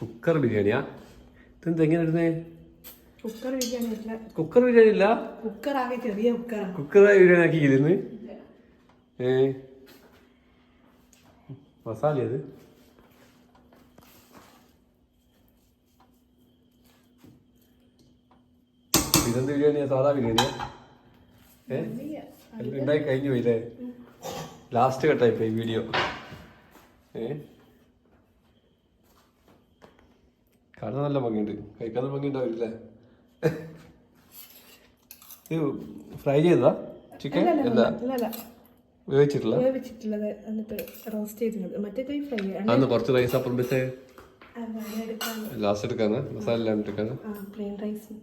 Cooker ബിരിയാണിയാ? ഇതെന്താ എങ്ങനെ ഇടുന്നേ? കുക്കർ ബിരിയാണി ഇല്ല കുക്കർ ബിരിയാണി ഇല്ല? കുക്കർ ആകെ ചെറിയ കുക്കറാണ് കുക്കറായി ബിരിയാണി ആക്കി ഏ? മസാല അത് ഇതെന്ത് ബിരിയാണിയാ? സാധാ ബിരിയാണിയാ? ഏ? ഉണ്ടായി കഴിഞ്ഞു പോയില്ലേ? ലാസ്റ്റ് കട്ടായി പോയി വീഡിയോ. ഏ? കാണാൻ നല്ല ഭംഗിയുണ്ട്. കഴിക്കാൻ ഭംഗി ഉണ്ടാവില്ലേ ഇത് ഫ്രൈ ചെയ്തതാ? ചിക്കൻ അല്ല. അല്ലല്ല. വേവിച്ചിട്ടില്ല? വേവിച്ചിട്ടുള്ളത് എന്നിട്ട് റോസ്റ്റ് ചെയ്തിട്ടുണ്ട്. മറ്റേ ഫ്രൈ ആണ്. കുറച്ച് റൈസ് അപ്പം വെച്ചേ ലാസ്റ്റ് എടുക്കാന്ന് മസാല എല്ലാം എടുക്കാന്ന് പ്ലെയിൻ റൈസ്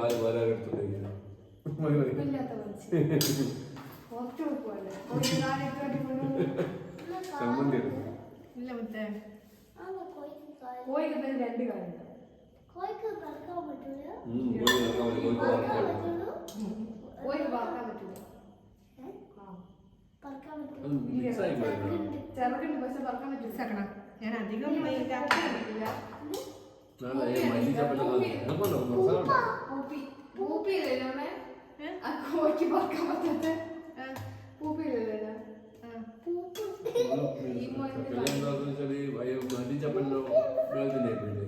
കാൽ വേറെ ചമ്മന്തി ഇല്ല മറ്റേ കോഴിക്ക് കോഴിക്ക് രണ്ട് കാലുണ്ട്? പറക്കാൻ പറ്റൂല. കോഴിക്ക്. കോഴിക്ക് പറക്കാൻ പറ്റൂല. ചെറുക്കുണ്ട് പക്ഷെ പറക്കാൻ പറ്റില്ല ഞാൻ അധികം ഇതാക്കിയിട്ടില്ല നാളെ ഈ മല്ലിച്ചപ്പലൊക്കെ നമുക്കുണ്ടോ? മസാല ഉണ്ടോ? പൂപ്പിയില്ലേ ആ. കോഴിക്ക് പറക്കാൻ പറ്റാത്ത പൂപ്പിയില്ലേ പൂപ്പ് ചപ്പൽ എന്താന്ന് വെച്ചാൽ വയ- മല്ലിച്ചപ്പലിനോ വേൾഡിനെ പോയില്ലേ?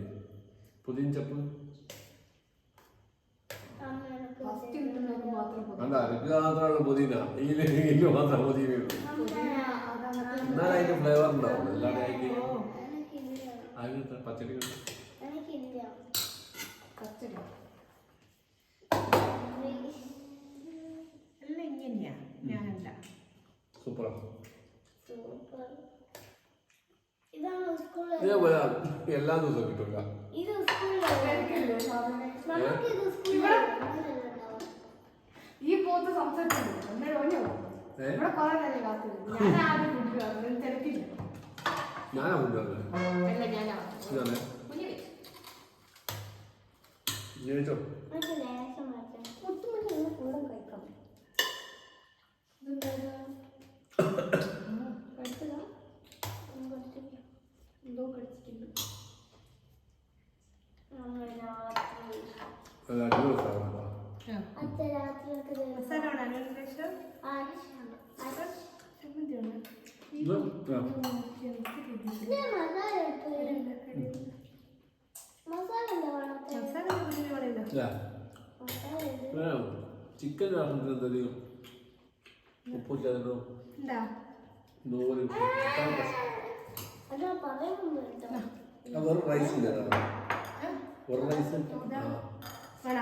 പുതിയ ചപ്പ്? അല്ല എനിക്ക് മാത്രമാണ് പുതിന ഇതിൽ മാത്രം പുതിന എന്നാലും അതിന്റെ ഫ്ലേവർ ഉണ്ടാവും. അല്ലാതെ അതിന് അതിന് പച്ചടി പച്ചടി. സൂപ്പറാണ് സൂപ്പർ ഇതാണ് സ്കൂളിൽ ഇതേപോലെ എല്ലാ ദിവസവും കിട്ടില്ല ഈ പോത്ത് ഞാനാ അന്നേരം ഞാനാ ഏ? ഇവിടെ കുറെ നേരം കാത്തിരുന്നു ഞാൻ ആദ്യം കുട്ടികൾ അതിന് തിരക്കില്ല ഞാനാ കൊണ്ടുവരുന്നത് അല്ല ഞാനാ ഇതാണ് കുഞ്ഞു വെച്ചു ജനിച്ചോ നമുക്ക് ലേശം മാറ്റാം മുത്തുമണി ഒന്ന് കൂടെ കഴിക്കാം കഴിച്ചതാ കഴിച്ചില്ല എന്തോ കഴിച്ചിട്ടുണ്ട് നമ്മൾ രാത്രി അല്ല അടിപൊളി സാധനം അച്ഛ രാത്രിയൊക്കെ മസാല അതിന് ശേഷം ആവശ്യമാണ് ചമ്മന്തിയാണ് ഇത് ആ. മസാല എടുത്ത് മസാല എന്താ വേണത്തെ മസാല കുഞ്ഞു പറയില്ല ഇല്ല. മസാല ഇത് ആ, ചിക്കൻ അതാ പറയുമ്പോൾ കേട്ടോ. വെറും റൈസ് ഇല്ല വെറും റൈസ് ഞാൻ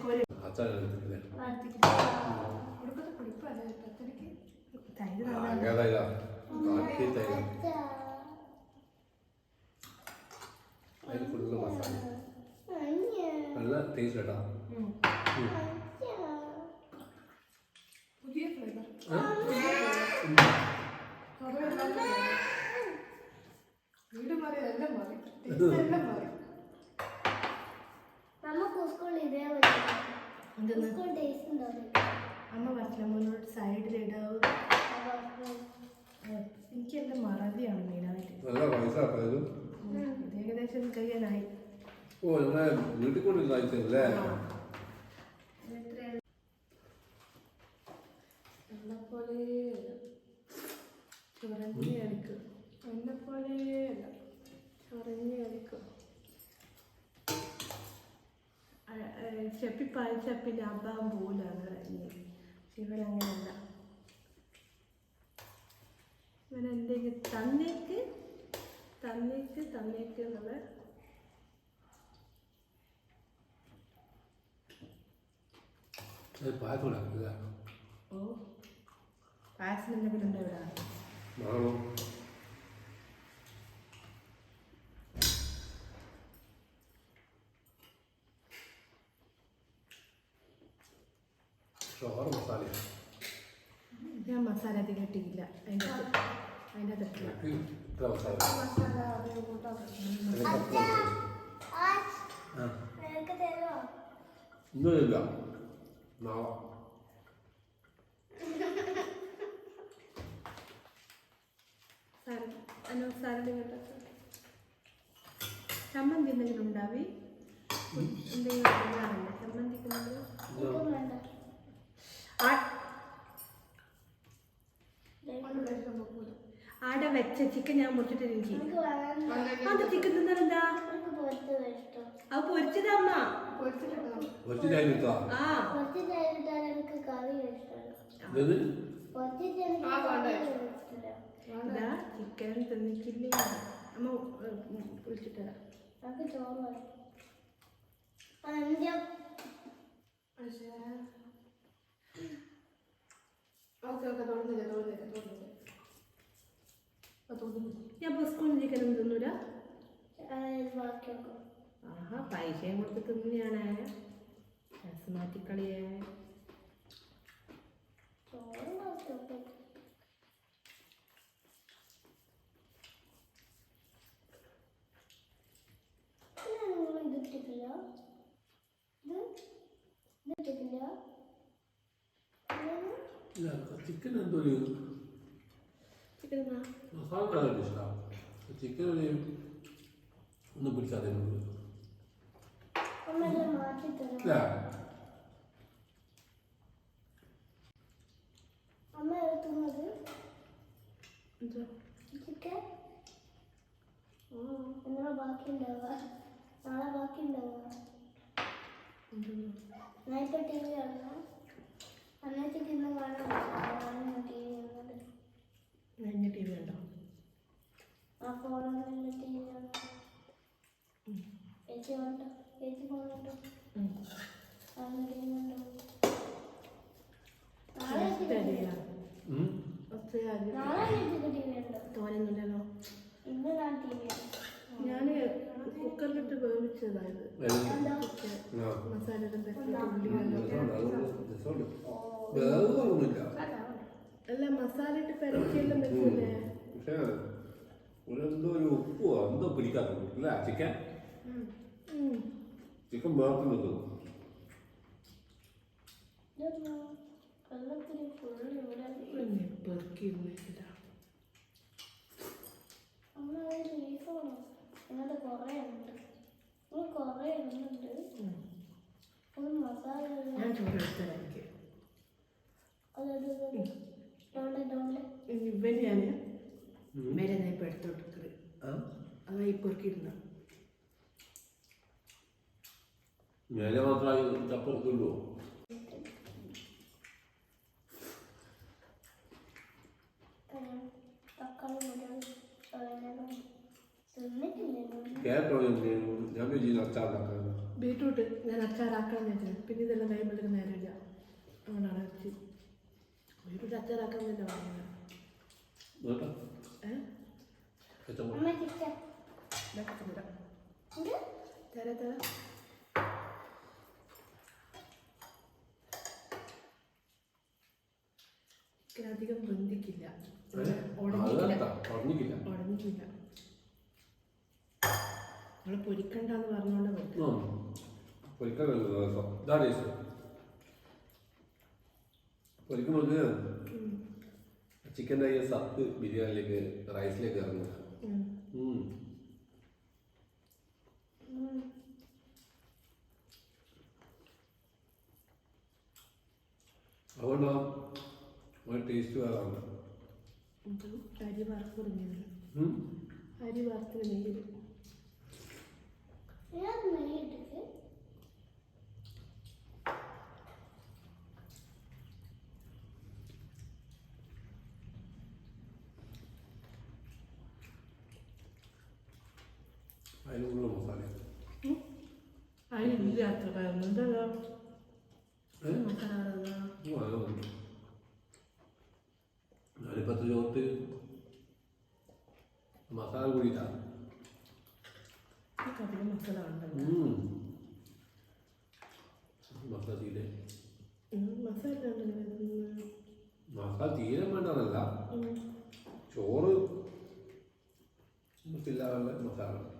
കോരി അച്ഛൻ എടുത്തിട്ടില്ലേ കൊടുക്കുന്ന കുടിപ്പല്ല പച്ചടിക്ക് തൈര് ആ, നല്ല ടേസ്റ്റ് കേട്ടാ പുതിയ ഫ്ലേവർ വീട് മാറി എല്ലാം മാറി. എല്ലാം മാറി നമുക്ക് സ്കൂളിൽ ഇതേ പറ്റും എന്തെന്ന് സ്കൂൾ ടേസ്റ്റ് ഉണ്ടാവില്ല അമ്മ പറഞ്ഞില്ല മുന്നോട്ട് സൈഡിലിടാവും എനിക്ക് എന്റെ മറവിയാണ് മെയിനായിട്ട് നല്ല റൈസാ ഇത് ഇത് ഏകദേശം കഴിയാനായി ഓ നമ്മളെ വീട്ടിൽ ചൊറഞ്ഞ് കളിക്കും ചെപ്പി പാലിച്ചപ്പിന്റെ അബ്ബാൻ പോലാണ് കഴിഞ്ഞത്. ഇവനങ്ങനെയല്ല ഇവൻ എന്തെങ്കിലും തന്നേക്ക് തന്നേക്ക് തന്നേക്ക് എന്നുള്ള പായസം ഉണ്ടാക്കില്ല ഓ പായസം എന്തെങ്കിലും ഉണ്ടോ ഇവിടെ? ആണോ ചോറ് മസാല ഞാൻ മസാല അധികം ഇട്ടില്ല അതിന്റെ അതിന്റെ അകത്ത് ഇന്നില്ല നാളെ സാരം ചമ്മന്തി എന്തെങ്കിലും ഉണ്ടാവി എന്തെങ്കിലും ചമ്മന്തിക്ക് എന്തെങ്കിലും ഇതും വേണ്ട. ആടെ വെച്ച ചിക്കൻ ഞാൻ മുറിച്ചിട്ട് എനിക്ക് അത് ചിക്കൻ തിന്നാൻ അത് പൊരിച്ചതമ്മ ഒറ്റ ടൈം എടുത്താ? ആ. പൊരിച്ച് കഴിഞ്ഞിട്ടാണ് എനിക്ക് കറി ഇഷ്ടം ഇത് ഇതാ ചിക്കൻ തിന്നിക്കില്ലേ. അമ്മ വിളിച്ചിട്ട് തരാം. എനിക്ക് ചോറ് മതി അഞ്ച് ഓക്കെ ഓക്കേ തോന്നുന്നില്ല തോന്നുന്നില്ല തോന്നുന്നില്ല തോന്നുന്നില്ല ഞാൻ സ്കൂളിൽ ബാക്കി വെക്കും ആഹാ പൈസയും കൊടുത്ത് തിന്നെയാണ് ഡ്രസ് മാറ്റിക്കളിയേ ചിക്കൻ എന്തോ? ഒരു ചിക്കൻ മസാല ചിക്കൻ ഒരു ഒന്നും പിടിക്കാതെ നാളെ ബാക്കി ഉണ്ടാവുക ഞാൻ ടി വി കാണാം അന്നത്തേക്ക് ഇന്ന് കാണാൻ ടി വി കാണുന്നത് ടി വി ഉണ്ടോ? ആ ഫോണിൽ ടി വി കാണാം വി ഉണ്ടോ തോന്നുന്നില്ലല്ലോ ഇന്ന് ഞാൻ കുക്കറിലിട്ട് വേവിച്ചതായത് വേറെ- ആ. മസാല ഇടും തട്ടിയിട്ട് ഉള്ളി രസമുണ്ട്. അത് രസമുണ്ട്. വേറെ ഒന്നുമില്ല അല്ല മസാല ഇട്ട് പെരക്കിയെല്ലാം വെച്ചില്ലേ പക്ഷേ ഒരു എന്തോ ഒരു ഉപ്പോ എന്തോ പിടിക്കാതെ അല്ല ചിക്കൻ. ചിക്കൻ വേർത്ത് നിൽക്കുന്നു വെള്ളത്തിന് ഫുള്ള് ഇവിടെ ഞാൻ പെറുക്കി വെച്ചിട്ടാ അമ്മ അത് ബീഫാണോ ഇതിനകത്ത് കുറേ ഉണ്ട് ഇനി കുറേ ഇടുന്നുണ്ട് ഒരു മസാല ഇടുന്നു. ഞാൻ ചോറ് എടുത്തരാം എനിക്ക് അത് അത് ഇത് ഡോണ്ട് ഡോണ്ട് ഇവന് ഞാൻ മേലെ ഞാൻ ഇപ്പം എടുത്തോട്ട് അതാ ഈ പെറുക്കിയിരുന്ന മേലെ തിന്നിട്ടില്ലല്ലോ കേട്ടോ ഞാൻ വിചാരിച്ചു അച്ചാറുണ്ടാക്കാൻ ബീട്രൂട്ട് ഞാൻ അച്ചാറാക്കാൻ വെച്ചത് പിന്നെ ഇതെല്ലാം കഴിയുമ്പോഴത്തേക്ക് നേരമില്ല അതുകൊണ്ടാണ് വെച്ച് ബീട്രൂട്ട് അച്ചാറാക്കാൻ തന്നെ പറഞ്ഞത് ഏഹ് തരാ തരാം ചിക്കൻ അധികം ബന്ധിക്കില്ല അത് ഉടഞ്ഞിക്കില്ല നമ്മൾ പൊരിക്കണ്ടെന്ന് പറഞ്ഞോണ്ട്. പൊരിക്കാൻ പൊരിക്കുമ്പോൾ ചിക്കന്റെ ഈ സത്ത് ബിരിയാണിയിലേക്ക് റൈസിലേക്ക് ഇറങ്ങുക. ഉം. ഒരു ടേസ്റ്റ് വേറാണ് അരി വറുത്തിടുന്നില്ല ഉം. അരി ഇട്ടിട്ട് അതിനുള്ള മസാല. അതിനില്ല അത്ര മസാല ഓ, അത് ചോത്ത് മസാല കൂടിയിട്ടാ. അധികം മസാല ഉണ്ടല്ലോ മസാല തീരെ. വേണ്ടതല്ല. ചോറ്. ഫില്ലാനുള്ള മസാല.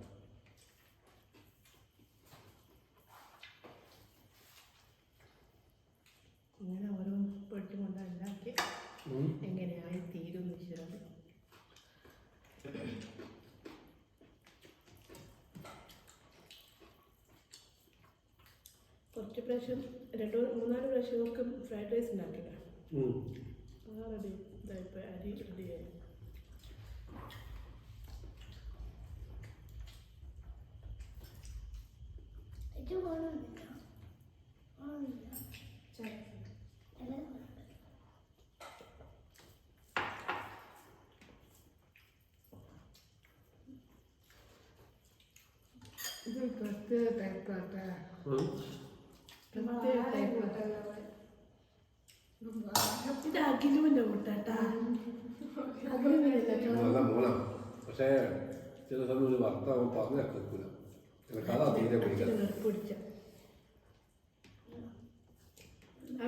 പ്രാവശ്യം രണ്ടോ മൂന്നാൽ പ്രാവശ്യം ഒക്കെ ഫ്രൈഡ് റൈസ് ഉണ്ടാക്കില്ല ഉം. ആ റെഡി ഇതായിപ്പോൾ അരി റെഡിയായി ഇത് പത്ത് എല്ലാം ഇത് അഖിലുവിന്റെ കൂട്ടാട്ടാ. നല്ല മോളാണ് പക്ഷേ ചില സമയം ഒരു ഭർത്താവ് പറഞ്ഞ കേൾക്കൂല. കഥ തീരെ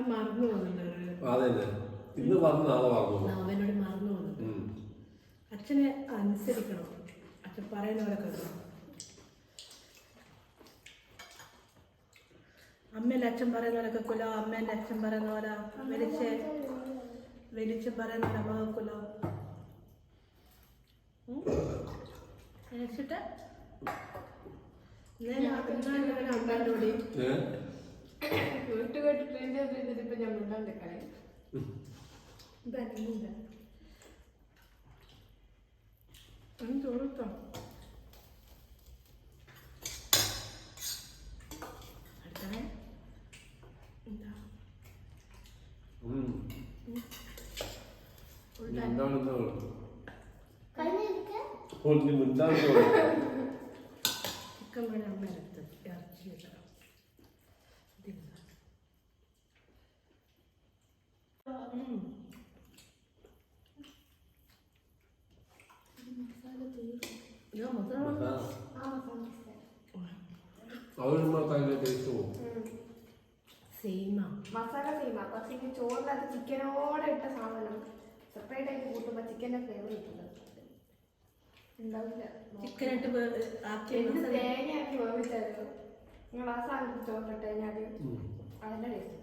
മറന്നു പോകുന്നുണ്ട് അതെ ഇന്ന് പറഞ്ഞ നാളെ പറഞ്ഞു അവനോട് മറന്നു പോകുന്നുണ്ട്. അച്ഛനെ അനുസരിക്കണം. അച്ഛൻ പറയുന്നവരൊക്കെ അമ്മേന്റെ അച്ഛൻ പറയുന്നവരൊക്കെ കുലോ അമ്മേന്റെ അച്ഛൻ പറയുന്ന പോലെ വലിച്ച് വലിച്ച് അമ്മ കേട്ട് ട്രെയിൻ ചെയ്തിട്ട് ഇപ്പൊ ഞാൻ കളി. ചോദിച്ചോ അടുത്തത് എന്താ ഉം. ഇനി എന്താണെന്ന് കഴിഞ്ഞിരിക്കെ ഒന്ന് മിണ്ടാന്ന് ചിക്കൻ വേണേ അമ്മ എടുത്ത് ഇറച്ചി ഇടാം ഇതില്ല ഉം. ഞാൻ മൊത്തം ആ മസാല അവരുമ്പോ അതിന്റെ ടേസ്റ്റ് പോകും മസാല സെയിമാ പക്ഷെ ചോറിനകത്ത് ചിക്കനോടെ ഇട്ട സാധനം. സെപ്പറേറ്റ് ആയിട്ട് കൂട്ടുമ്പോ ചിക്കന്റെ ഫ്ലേവർ കിട്ടുന്നത്. ഉണ്ടാവില്ല. ചിക്കനായിട്ട് ആക്കിയ എന്ത് മസാല തേങ്ങയാക്കി വേവിച്ചാലോ നിങ്ങൾ ആ സാധനത്തിൽ ചോറിട്ട് ഉം. അതിന്റെ ടേസ്റ്റ്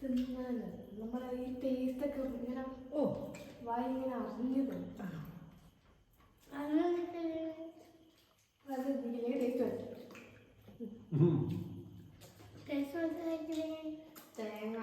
തിന്നാൽ നമ്മുടെ ഈ ടേസ്റ്റ് ഒക്കെ ഇങ്ങനെ ഓ. വായി ഇങ്ങനെ അറിഞ്ഞത് അത് ഇങ്ങനെ ടേസ്റ്റ് വരും. ടേസ്റ്റ് മനസ്സിലാക്കില്ലേ തേങ്ങ